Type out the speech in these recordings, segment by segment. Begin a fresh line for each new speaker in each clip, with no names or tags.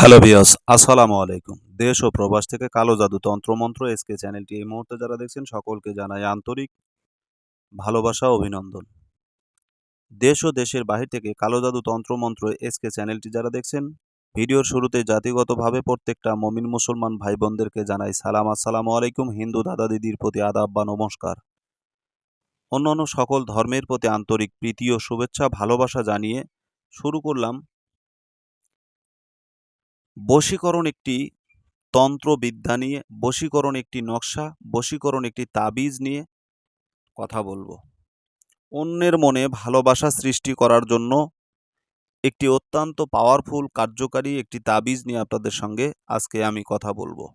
Hello বিয়স আসসালামু আলাইকুম। দেশ ও প্রবাস থেকে কালো জাদু তন্ত্রমন্ত্র এসকে চ্যানেলটি এই মুহূর্তে যারা দেখছেন, সকলকে জানাই আন্তরিক ভালোবাসা অভিনন্দন। দেশ ও দেশের বাহির থেকে কালো জাদু তন্ত্রমন্ত্র এসকে চ্যানেলটি যারা দেখছেন, ভিডিওর শুরুতে জাতিগতভাবে প্রত্যেকটা মমিন মুসলমান ভাই বোনদেরকে জানাই সালাম। আসসালামু আলাইকুম, হিন্দু দাদা দিদির প্রতি আদাব বা নমস্কার। অন্যান্য সকল ধর্মের প্রতি আন্তরিক প্রীতি ও শুভেচ্ছা, ভালোবাসা জানিয়ে শুরু করলাম বশীকরণ একটি তন্ত্রবিদ্যা নিয়ে, বশীকরণ একটি নকশা, বশীকরণ একটি তাবিজ নিয়ে কথা বলব। অন্যের মনে ভালোবাসা সৃষ্টি করার জন্য একটি অত্যন্ত পাওয়ারফুল কার্যকারী একটি তাবিজ নিয়ে আপনাদের সঙ্গে আজকে আমি কথা বলব।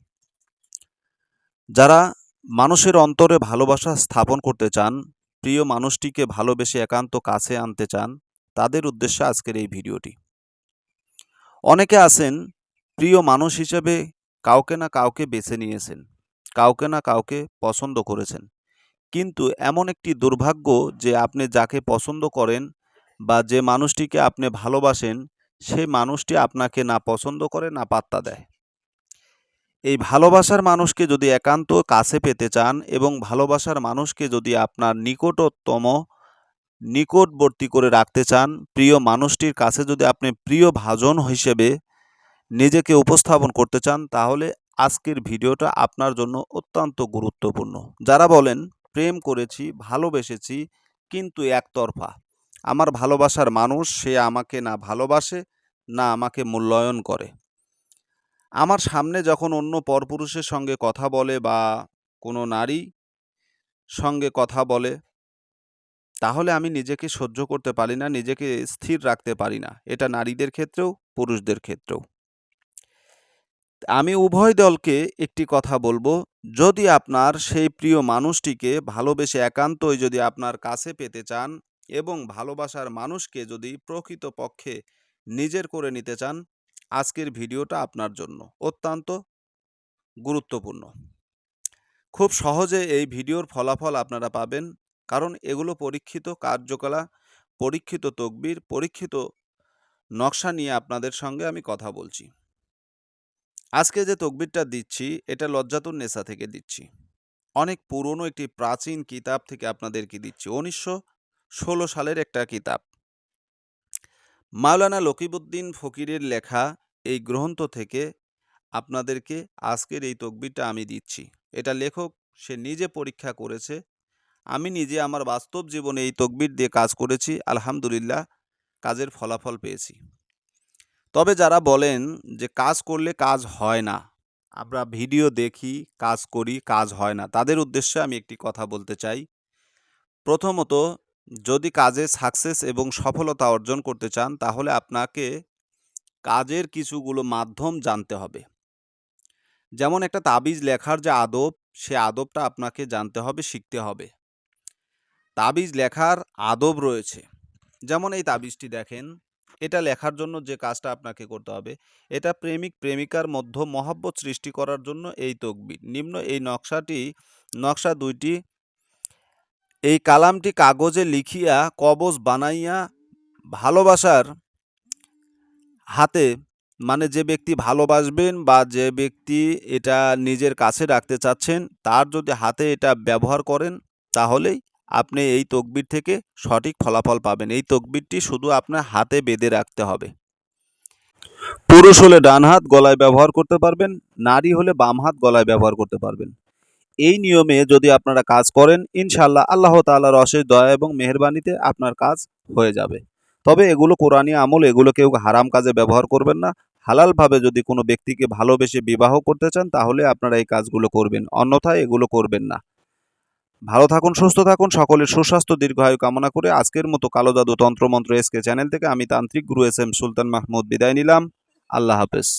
যারা মানুষের অন্তরে ভালোবাসা স্থাপন করতে চান, প্রিয় মানুষটিকে ভালোবেসে একান্ত কাছে আনতে চান, তাদের উদ্দেশ্যে আজকের এই ভিডিওটি। অনেকে আছেন প্রিয় মানুষ হিসেবে কাউকে না কাউকে বেছে নিয়েছেন, কাউকে না কাউকে পছন্দ করেছেন। কিন্তু এমন একটি দুর্ভাগ্য যে আপনি যাকে পছন্দ করেন বা যে মানুষটিকে আপনি ভালোবাসেন সেই মানুষটি আপনাকে না পছন্দ করে, না পাত্তা দেয়। এই ভালোবাসার মানুষকে যদি একান্ত কাছে পেতে চান এবং ভালোবাসার মানুষকে যদি আপনার নিকটতম, নিকটবর্তী করে রাখতে চান, প্রিয় মানুষটির কাছে যদি আপনি প্রিয় ভাজন হিসেবে নিজেকে উপস্থাপন করতে চান, তাহলে আজকের ভিডিওটা আপনার জন্য অত্যন্ত গুরুত্বপূর্ণ। যারা বলেন, প্রেম করেছি, ভালোবেসেছি, কিন্তু একতরফা। আমার ভালোবাসার মানুষ, সে আমাকে না ভালোবাসে, না আমাকে মূল্যায়ন করে। আমার সামনে যখন অন্য পরপুরুষের সঙ্গে কথা বলে বা কোনো নারী সঙ্গে কথা বলে, তাহলে আমি নিজেকে সহ্য করতে পারি না, নিজেকে স্থির রাখতে পারি না। এটা নারীদের ক্ষেত্রেও, পুরুষদের ক্ষেত্রেও। আমি উভয় দলকে একটি কথা বলব। যদি আপনার সেই প্রিয় মানুষটিকে ভালোবেসে একান্তই যদি আপনার কাছে পেতে চান এবং ভালোবাসার মানুষকে যদি প্রকৃত পক্ষে নিজের করে নিতে চান, আজকের ভিডিওটা আপনার জন্য অত্যন্ত গুরুত্বপূর্ণ। খুব সহজে এই ভিডিওর ফলাফল আপনারা পাবেন, কারণ এগুলো পরীক্ষিত কার্যকলা, পরীক্ষিত তকবির, পরীক্ষিত নকশা নিয়ে আপনাদের সঙ্গে আমি কথা বলছি। আজকে যে তকবিরটা দিচ্ছি, এটা লজ্জাতুন নেশা থেকে দিচ্ছি। অনেক পুরনো একটি প্রাচীন কিতাব থেকে আপনাদেরকে দিচ্ছি। উনিশশো ষোলো সালের একটা কিতাব। মাওলানা লকিবুদ্দিন ফকিরের লেখা এই গ্রন্থ থেকে আপনাদেরকে আজকের এই তকবিরটা আমি দিচ্ছি। এটা লেখক, সে নিজে পরীক্ষা করেছে। আমি নিজে আমার বাস্তব জীবনে এই তকবির দিয়ে কাজ করেছি। আলহামদুলিল্লাহ, কাজের ফলাফল পেয়েছি। তবে যারা বলেন যে, কাজ করলে কাজ হয় না। আমরা ভিডিও দেখি, কাজ করি, কাজ হয় না। তাদের উদ্দেশ্যে আমি একটি কথা বলতে চাই। প্রথমত, যদি কাজে সাকসেস এবং সফলতা অর্জন করতে চান, তাহলে আপনাকে কাজের কিছুগুলো মাধ্যম জানতে হবে। যেমন একটা তাবিজ লেখার যে আদব, সে আদবটা আপনাকে জানতে হবে, শিখতে হবে। তাবিজ লেখার আদব রয়েছে। যেমন এই তাবিজটি দেখেন এটা লেখার জন্য যে কাজটা আপনাকে করতে হবে, এটা প্রেমিক প্রেমিকার মধ্য মহাব্বত সৃষ্টি করার জন্য এই তকবির। নিম্ন এই নকশাটি, নকশা দুইটি, এই কালামটি কাগজে লিখিয়া, কবজ বানাইয়া ভালোবাসার হাতে মানে যে ব্যক্তি ভালোবাসবেন বা যে ব্যক্তি এটা নিজের কাছে রাখতে চাচ্ছেন, তার যদি হাতে এটা ব্যবহার করেন, তাহলেই আপনি এই তকবির থেকে সঠিক ফলাফল পাবেন। এই তকবিরটি শুধু আপনার হাতে বেঁধে রাখতে হবে। পুরুষ হলে ডান হাত গলায় ব্যবহার করতে পারবেন, নারী হলে বাম হাত গলায় ব্যবহার করতে পারবেন। এই নিয়মে যদি আপনারা কাজ করেন ইনশাল্লাহ আল্লাহ তাল্লাহর অশেষ দয়া এবং মেহরবানিতে আপনার কাজ হয়ে যাবে। তবে এগুলো কোরআনী আমল, এগুলো কেউ হারাম কাজে ব্যবহার করবেন না। হালালভাবে যদি কোনো ব্যক্তিকে ভালোবেসে বিবাহ করতে চান, তাহলে আপনারা এই কাজগুলো করবেন, অন্যথায় এগুলো করবেন না। ভালো থাকুন, সুস্থ থাকুন, সকলের সুস্বাস্থ্য, দীর্ঘায়ু কামনা করে আজকের মতো কালো জাদু তন্ত্রমন্ত্র এসকে চ্যানেল থেকে আমি তান্ত্রিক গুরু এস এম সুলতান মাহমুদ বিদায় নিলাম। আল্লাহ হাফেজ।